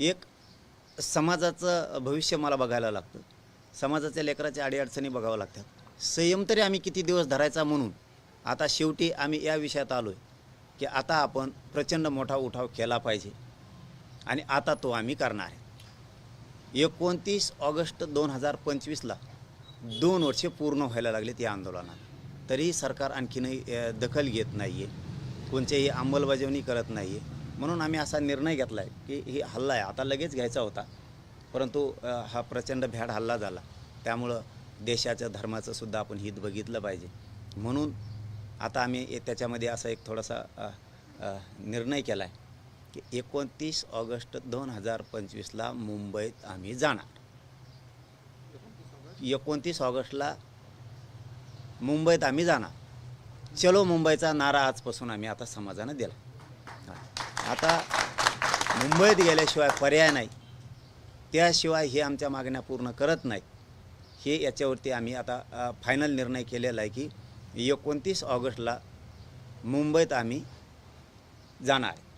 एक समाजाचं भविष्य मला बघायला लागतं. समाजाच्या लेकराच्या अडीअडचणी बघावं लागतात. संयम तरी आम्ही किती दिवस धरायचा म्हणून आता शेवटी आम्ही या विषयात आलो आहे की आता आपण प्रचंड मोठा उठाव केला पाहिजे आणि आता तो आम्ही करणार आहे. एकोणतीस ऑगस्ट दोन हजार पंचवीसला दोन वर्षे पूर्ण व्हायला लागलेत या आंदोलनात. तरीही सरकार आणखीनही दखल घेत नाही आहे कोणत्याही अंमलबजावणी करत नाही आहे म्हणून आम्ही असा निर्णय घेतला आहे की ही हल्ला आहे. आता लगेच घ्यायचा होता. परंतु हा प्रचंड भ्याड हल्ला झाला. त्यामुळं देशाचं धर्माचं सुद्धा आपण हित बघितलं पाहिजे. म्हणून आता आम्ही त्याच्यामध्ये असा एक थोडासा निर्णय केला आहे की एकोणतीस ऑगस्ट दोन हजार पंचवीसला मुंबईत आम्ही जाणार. एकोणतीस ऑगस्टला मुंबईत आम्ही जाणार. चलो मुंबईचा नारा आजपासून आम्ही आता समाजानं दिला हा. आता मुंबईत गेल्याशिवाय पर्याय नाही. त्याशिवाय हे आमच्या मागण्या पूर्ण करत नाही. हे याच्यावरती आम्ही आता फायनल निर्णय केलेला आहे की एकोणतीस ऑगस्टला मुंबईत आम्ही जाणार. आहे